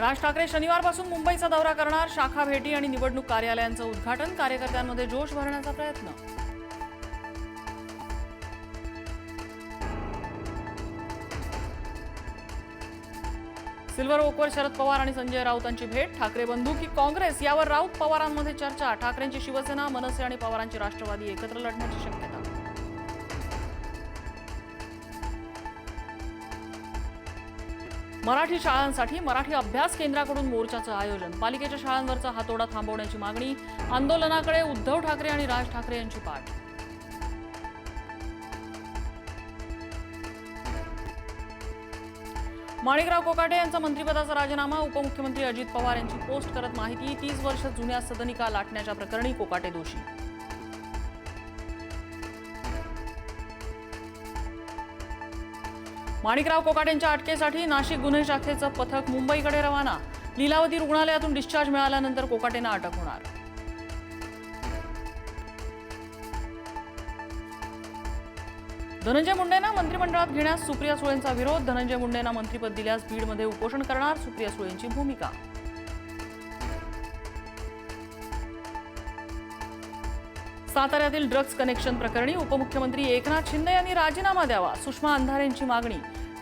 राज ठाकरे शनिवारपासून मुंबईचा दौरा करणार. शाखा भेटी आणि निवडणूक कार्यालयांचं उद्घाटन. कार्यकर्त्यांमध्ये जोश भरण्याचा प्रयत्न. सिल्वर ओकवर शरद पवार आणि संजय राऊतांची भेट. ठाकरे बंधू की काँग्रेस? यावर राऊत पवारांमध्ये चर्चा. ठाकरेंची शिवसेना मनसे आणि पवारांची राष्ट्रवादी एकत्र लढण्याची शक्यता. मराठी शाळांसाठी मराठी अभ्यास केंद्राकडून मोर्चाचं आयोजन. पालिकेच्या शाळांवरचा हातोडा थांबवण्याची मागणी आंदोलनाकडे उद्धव ठाकरे आणि राज ठाकरे यांची पाठ. माणिकराव कोकाटे यांचा मंत्रिपदाचा राजीनामा उपमुख्यमंत्री अजित पवार यांची पोस्ट करत माहिती तीस वर्ष जुन्या सदनिका लाटण्याच्या प्रकरणी कोकाटे दोषी. माणिकराव कोकाटेंच्या अटकेसाठी नाशिक गुन्हे शाखेचं पथक मुंबईकडे रवाना. लीलावती रुग्णालयातून डिस्चार्ज मिळाल्यानंतर कोकाटेंना अटक होणार. धनंजय मुंडेंना मंत्रिमंडळात घेण्यास सुप्रिया सुळेंचा विरोध. धनंजय मुंडेंना मंत्रिपद दिल्यास बीडमध्ये उपोषण करणार सुप्रिया सुळेंची भूमिका. साताऱ्यातील ड्रग्ज कनेक्शन प्रकरणी उपमुख्यमंत्री एकनाथ शिंदे यांनी राजीनामा द्यावा. सुषमा अंधारेंची मागणी.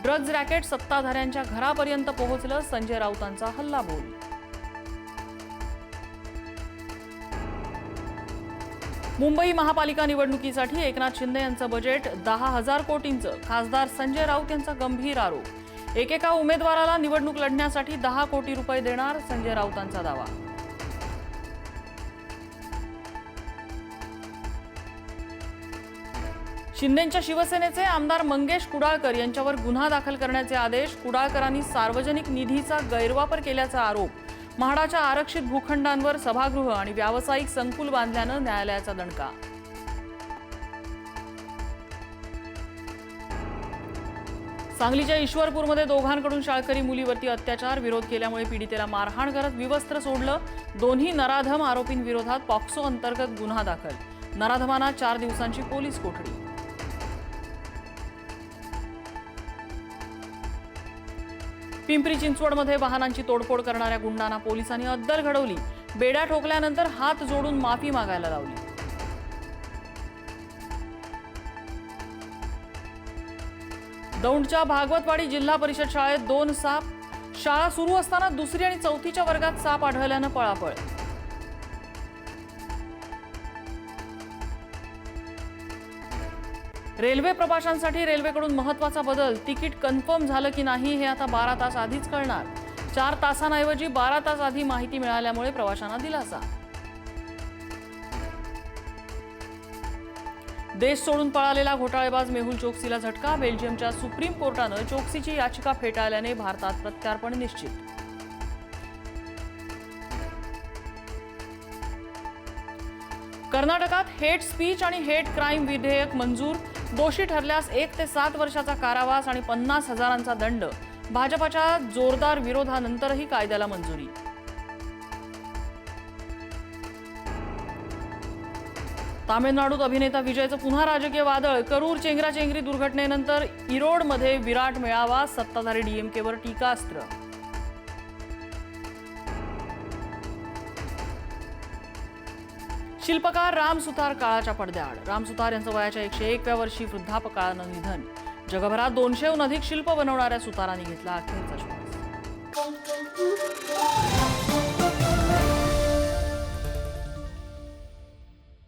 ड्रग्ज रॅकेट सत्ताधाऱ्यांच्या घरापर्यंत पोहोचलं संजय राऊतांचा हल्लाबोल. मुंबई महापालिका निवडणुकीसाठी एकनाथ शिंदे यांचं बजेट दहा हजार कोटींचं. खासदार संजय राऊत यांचा गंभीर आरोप. एकेका उमेदवाराला निवडणूक लढण्यासाठी दहा कोटी रुपये देणार संजय राऊतांचा दावा. शिंदेच्या शिवसेनेचे आमदार मंगेश कुडाळकर यांच्यावर गुन्हा दाखल करण्याचे आदेश कुडाळकरांनी सार्वजनिक निधीचा गैरवापर केल्याचा आरोप. म्हाडाच्या आरक्षित भूखंडांवर सभागृह आणि व्यावसायिक संकुल बांधल्यानं न्यायालयाचा दणका. सांगलीच्या ईश्वरपूरमध्ये दोघांकडून शाळकरी मुलीवरती अत्याचार विरोध केल्यामुळे पीडितेला मारहाण करत विवस्त्र सोडलं. दोन्ही नराधम आरोपींविरोधात पॉक्सो अंतर्गत गुन्हा दाखल. नराधमांना चार दिवसांची पोलीस कोठडी. पिंपरी चिंचवडमध्ये वाहनांची तोडफोड करणाऱ्या गुंडांना पोलिसांनी अद्दल घडवली. बेड्या ठोकल्यानंतर हात जोडून माफी मागायला लावली. दौंडच्या भागवतवाडी जिल्हा परिषद शाळेत दोन साप. शाळा सुरू असताना दुसरी आणि चौथीच्या वर्गात साप आढळल्यानं पळापळ. रेल्वे प्रवाशांसाठी रेल्वेकडून महत्त्वाचा बदल तिकीट कन्फर्म झालं की नाही हे आता बारा तास आधीच कळणार. चार तासांऐवजी बारा तास आधी माहिती मिळाल्यामुळे प्रवाशांना दिलासा. देश सोडून पळालेला घोटाळेबाज मेहुल चोक्सीला झटका बेल्जियमच्या सुप्रीम कोर्टानं चोक्सीची याचिका फेटाळल्याने भारतात प्रत्यार्पण निश्चित. कर्नाटकात हेट स्पीच आणि हेट क्राईम विधेयक मंजूर दोषी ठरल्यास एक ते सात वर्षाचा कारावास आणि पन्नास हजारांचा दंड. भाजपाच्या जोरदार विरोधानंतरही कायद्याला मंजुरी. तामिळनाडूत अभिनेता विजयचं पुन्हा राजकीय वादळ. करूर चेंगराचेंगरी दुर्घटनेनंतर इरोडमध्ये विराट मेळावा सत्ताधारी डीएमकेवर टीकास्त्र. शिल्पकार राम सुतार काळाच्या पडद्याआड. राम सुतार यांचं वयाच्या एकशे एकव्या वर्षी वृद्धापकाळानं निधन. जगभरात दोनशेहून अधिक शिल्प बनवणाऱ्या सुतारांनी घेतला अखेरचा श्वास.